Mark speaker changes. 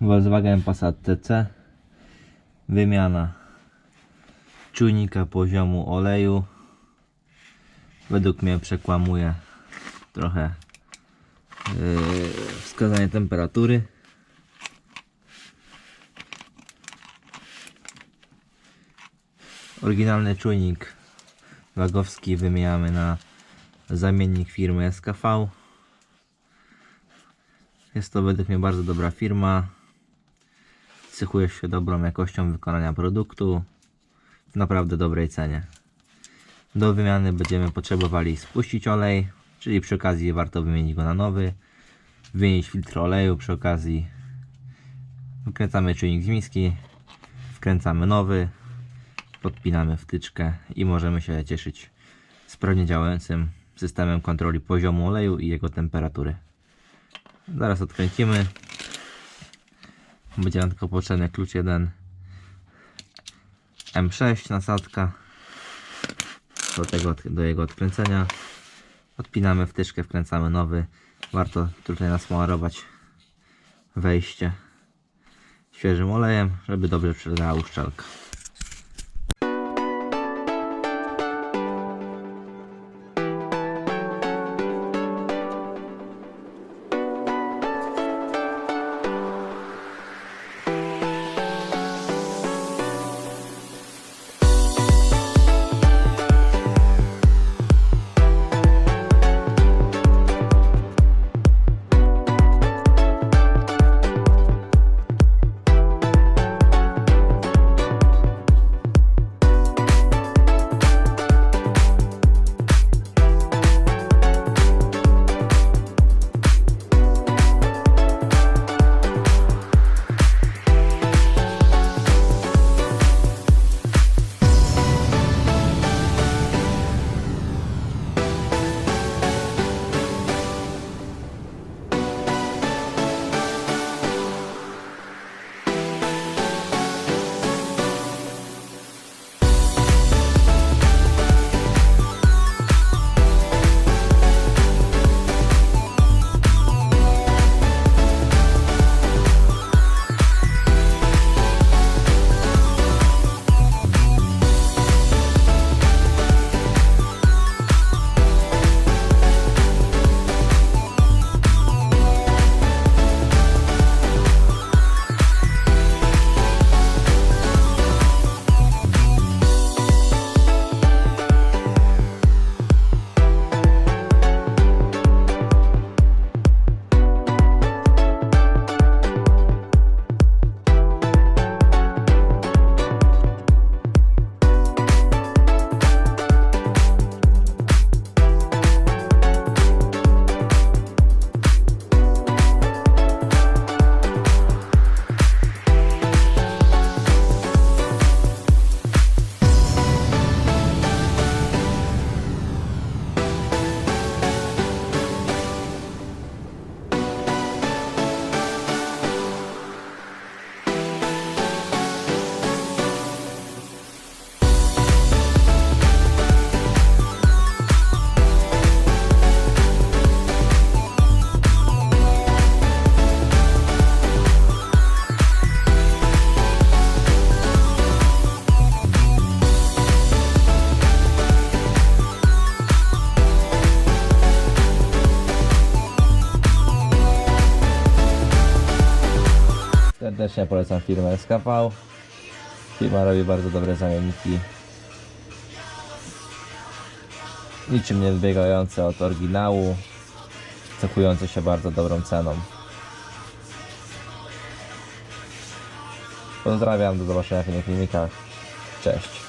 Speaker 1: Volkswagen Passat TC. Wymiana czujnika poziomu oleju. Według mnie przekłamuje trochę yy, wskazanie temperatury. Oryginalny czujnik wagowski wymieniamy na zamiennik firmy SKV. Jest to według mnie bardzo dobra firma. Cechuje się dobrą jakością wykonania produktu w naprawdę dobrej cenie. Do wymiany będziemy potrzebowali spuścić olej, czyli przy okazji warto wymienić go na nowy, wymienić filtr oleju przy okazji. Wykręcamy czujnik z miski, wkręcamy nowy, podpinamy wtyczkę i możemy się cieszyć sprawnie działającym systemem kontroli poziomu oleju i jego temperatury. Zaraz odkręcimy. Będzie nam tylko potrzebny klucz 1 M6 nasadka do, tego, do jego odkręcenia. Odpinamy wtyczkę, wkręcamy nowy. Warto tutaj nasmarować wejście świeżym olejem, żeby dobrze przelała uszczelka. Serdecznie polecam firmę SKV. Firma robi bardzo dobre zamienniki. Niczym nie odbiegające od oryginału. Cechujące się bardzo dobrą ceną. Pozdrawiam, do zobaczenia w innych filmikach. Cześć.